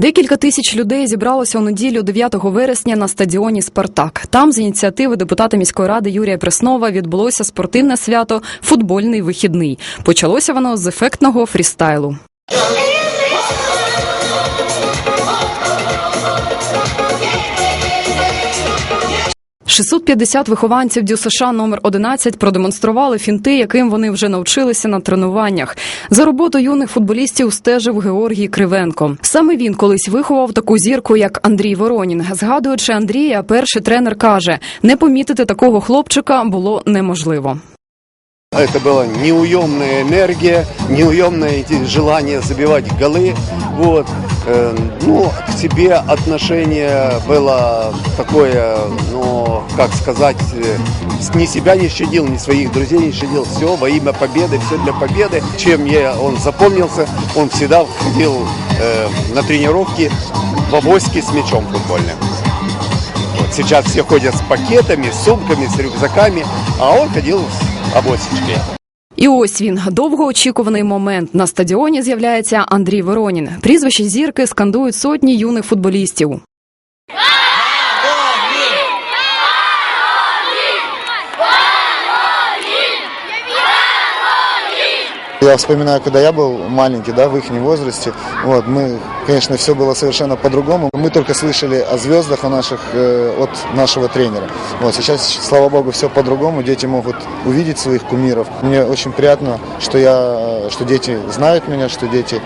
Декілька тисяч людей зібралося у неділю 9 вересня на стадіоні Спартак. Там з ініціативи депутата міської ради Юрія Преснова відбулося спортивне свято Футбольний вихідний. Почалося воно з ефектного фрістайлу. – 650 вихованців ДЮСШ номер 11 продемонстрували фінти, яким вони вже навчилися на тренуваннях. За роботу юних футболістів стежив Георгій Кривенко. Саме він колись виховав таку зірку, як Андрій Воронін. Згадуючи Андрія, перший тренер каже: не помітити такого хлопчика було неможливо. Это была неуемная энергия, неуемное эти желание забивать голы. Вот. Э, Ну, к тебе отношение было такое, ну, как сказать, э, ни себя не щадил, ни своих друзей не щадил. Все во имя победы, все для победы. Чем я, он запомнился, он всегда ходил э, на тренировки в авоське с мячом футбольным. Вот сейчас все ходят с пакетами, с сумками, с рюкзаками, а он ходил с авосечкой. І ось він довгоочікуваний момент. На стадіоні з'являється Андрій Воронін. Прізвище зірки скандують сотні юних футболістів. Я вспоминаю, когда я был маленький, да, в их возрасте, вот, мы, конечно, все было совершенно по-другому. Мы только слышали о звездах, о наших, э, от нашего тренера. Вот, сейчас, слава богу, все по-другому. Дети могут увидеть своих кумиров. Мне очень приятно, что, я, что дети знают меня, что дети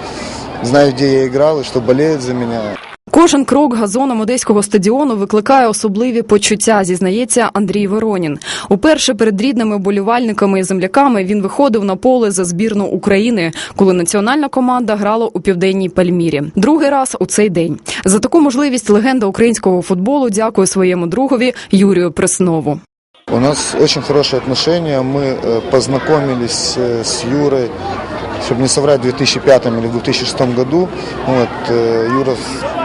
знают, где я играл и что болеют за меня. Кожен крок газоном одеського стадіону викликає особливі почуття, зізнається Андрій Воронін. Уперше перед рідними болівальниками і земляками він виходив на поле за збірну України, коли національна команда грала у південній Пальмірі. Другий раз у цей день. За таку можливість легенда українського футболу дякує своєму другові Юрію Преснову. У нас очень хорошие отношения. Мы э, познакомились э, с Юрой, чтобы не соврать, в 2005 или 2006 году. Вот, э, Юра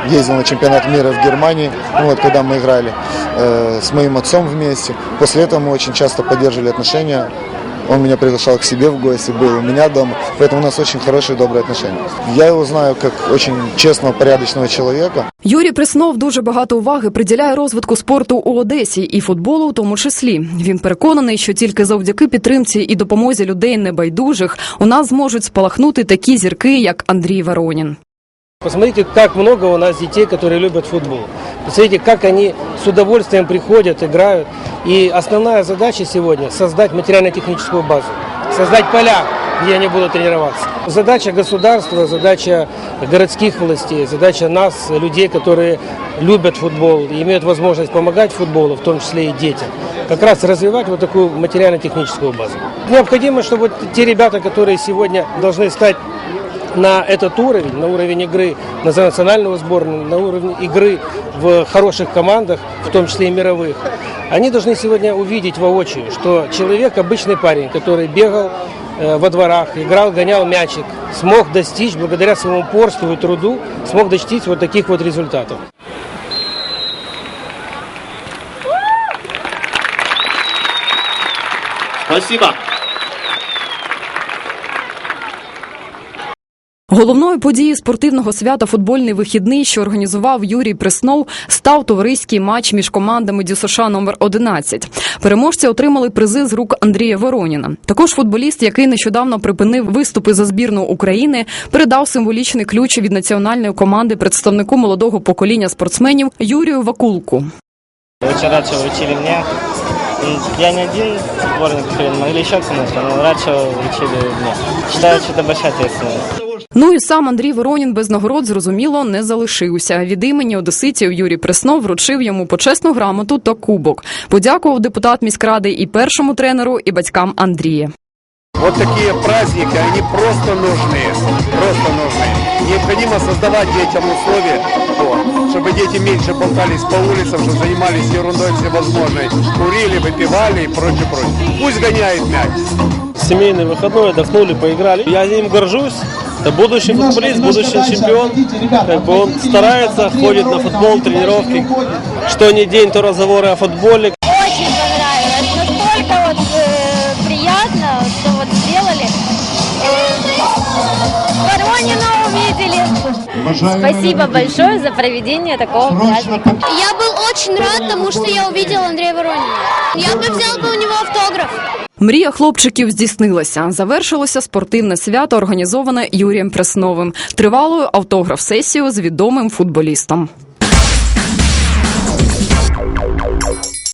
ездил на чемпионат мира в Германии, вот, когда мы играли э, с моим отцом вместе. После этого мы очень часто поддерживали отношения. Он меня приглашал к себе в гости, был у меня дома. Поэтому у нас очень хорошие, добрые отношения. Я его знаю как очень честного, порядочного человека. Юрій Преснов дуже багато уваги приділяє розвитку спорту у Одесі і футболу, у тому числі. Він переконаний, що тільки завдяки підтримці і допомозі людей небайдужих у нас зможуть спалахнути такі зірки, як Андрій Воронін. Посмотрите, как много у нас детей, которые любят футбол. Посмотрите, как они с удовольствием приходят, играют. И основная задача сегодня – создать материально-техническую базу, создать поля, где они будут тренироваться. Задача государства, задача городских властей, задача нас, людей, которые любят футбол и имеют возможность помогать футболу, в том числе и детям, как раз развивать вот такую материально-техническую базу. Необходимо, чтобы те ребята, которые сегодня должны стать на этот уровень, на уровень игры на национального сборную, на уровень игры в хороших командах, в том числе и мировых, они должны сегодня увидеть воочию, что человек, обычный парень, который бегал э, во дворах, играл, гонял мячик, смог достичь, благодаря своему упорству и труду, смог достичь вот таких вот результатов. Спасибо. Головною подією спортивного свята футбольний вихідний, що організував Юрій Преснов, став товариський матч між командами ДЮСШ номер 11 Переможці отримали призи з рук Андрія Вороніна. Також футболіст, який нещодавно припинив виступи за збірну України, передав символічний ключ від національної команди представнику молодого покоління спортсменів Юрію Вакулку. Что вручили мне. М, Я не один сборник Украины, могли еще кому-то, но рад, что вручили мне. Считаю, что это большая ответственность. Ну і сам Андрій Воронін без нагород зрозуміло не залишився. Від імені одеситів Юрій Преснов вручив йому почесну грамоту та кубок. Подякував депутат міськради і першому тренеру, і батькам Андрія. Вот такие праздники, они просто нужны, просто нужны. Необходимо создавать детям условия, вот, Чтобы дети меньше болтались по улицам, чтобы занимались ерундой всевозможной, курили, выпивали и прочее, прочее. Пусть гоняет мяч. семейный выходной, отдохнули, поиграли. Я им горжусь. Это будущий футболист, будущий чемпион. Как бы он старается, ходит на футбол, тренировки. Что ни день, то разговоры о футболе. Спасибо большое за проведение такого праздника. Я был очень рад тому, что я увидел Андрея Воронина. Я бы взял бы у него автограф. Мрія хлопчиків здійснилася. Завершилося спортивне свято, організоване Юрієм Пресновим, тривалою автограф-сесією з відомим футболістом.